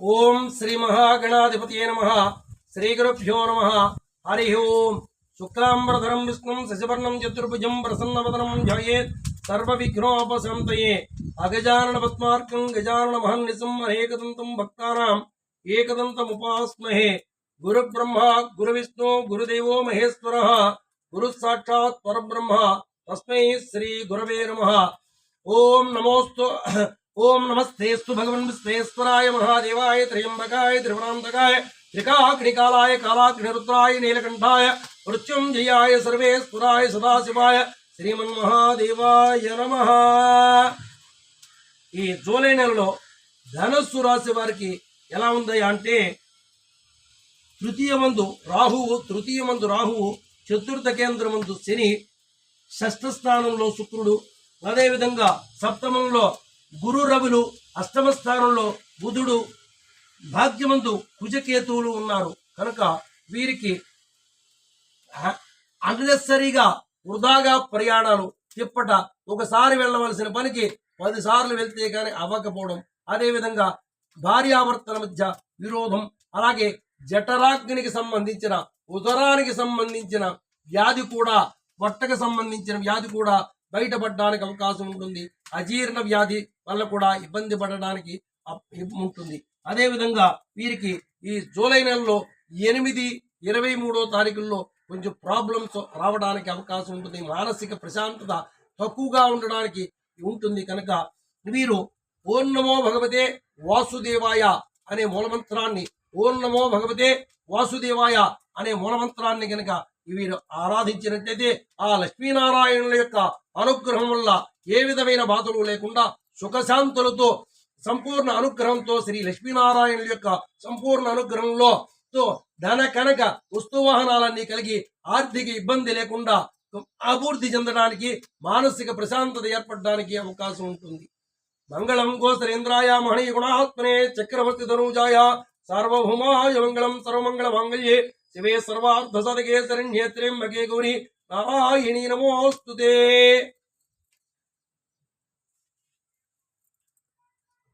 ఓం శ్రీ మహాగణాధిపతియే నమ. శ్రీ గురుభ్యో నమ. హరి ఓం. శుక్లాంబరధరం విష్ణుం శశివర్ణం చతుర్భుజం ప్రసన్నవదనం ధ్యాయేత్ సర్వ విఘ్నోపశాంతయే అగజానన పద్మార్కం గజానన మహన్నిసం అనేకదంతం భక్తానాం ఏకదంతముపాస్మహే. గురు బ్రహ్మ గురు విష్ణు గురుదేవో మహేశ్వర. గురు సాక్షాత్ పరబ్రహ్మ. తస్మై శ్రీ గురవే నమ. ఓం నమోస్తు ఓం నమస్తేస్తు భగవన్ విశ్వేశ్వరాయ మహాదేవాయ త్రయంబకాయ త్రిపురాంతకాయ త్రికాగ్నికాలాయ కాలాగ్నిరుద్రాయ నీలకంఠాయ మృత్యుంజయాయ సర్వేశ్వరాయ సదాశివాయ శ్రీమన్మహాదేవాయ నమ. ఈ జూలై నెలలో ధనస్సు రాశి వారికి ఎలా ఉంది అంటే తృతీయ మందు రాహువు తృతీయ మందు రాహువు చతుర్థ కేంద్రమందు శని షష్ఠ స్థానంలో శుక్రుడు అదేవిధంగా సప్తమంలో గురు రవులు అష్టమ స్థానంలో బుధుడు భాగ్యమందు కుజకేతువులు ఉన్నారు. కనుక వీరికి అన్నెసరీగా వృధాగా ప్రయాణాలు తిప్పట ఒకసారి వెళ్ళవలసిన పనికి పదిసార్లు వెళ్తే కానీ అవ్వకపోవడం అదేవిధంగా భార్యాభర్తల మధ్య విరోధం అలాగే జఠరాగ్నికి సంబంధించిన ఉదరానికి సంబంధించిన వ్యాధి కూడా వట్టకు సంబంధించిన వ్యాధి కూడా బయటపడడానికి అవకాశం ఉంటుంది. అజీర్ణ వ్యాధి వల్ల కూడా ఇబ్బంది పడడానికి ఉంటుంది. అదేవిధంగా వీరికి ఈ జూలై నెలలో ఎనిమిది ఇరవై మూడో తారీఖుల్లో కొంచెం ప్రాబ్లమ్స్ రావడానికి అవకాశం ఉంటుంది. మానసిక ప్రశాంతత తక్కువగా ఉండడానికి ఉంటుంది కనుక వీరు ఓం నమో భగవతే వాసుదేవాయ అనే మూలమంత్రాన్ని ఓం నమో భగవతే వాసుదేవాయ అనే మూలమంత్రాన్ని కనుక వీరు ఆరాధించినట్లయితే ఆ లక్ష్మీనారాయణుల యొక్క అనుగ్రహం వల్ల ఏ విధమైన బాధలు లేకుండా సుఖశాంతులతో సంపూర్ణ అనుగ్రహంతో శ్రీ లక్ష్మీనారాయణుల యొక్క సంపూర్ణ అనుగ్రహంలో తో ధన కనక వస్తు వాహనాలన్నీ కలిగి ఆర్థిక ఇబ్బంది లేకుండా అభివృద్ధి చెందడానికి మానసిక ప్రశాంతత ఏర్పడడానికి అవకాశం ఉంటుంది. మంగళం గోసరేంద్రాయ మహనీయ గుణాత్మనే చక్రవర్తి ధనుజాయ సార్వభౌమాయ మంగళం సర్వమంగళ మాంగళ్యే சிவே சர்வார்த்த சதகே சரண்யேத்ரே மகே கௌரி. நாராயணி நமோஸ்துதே.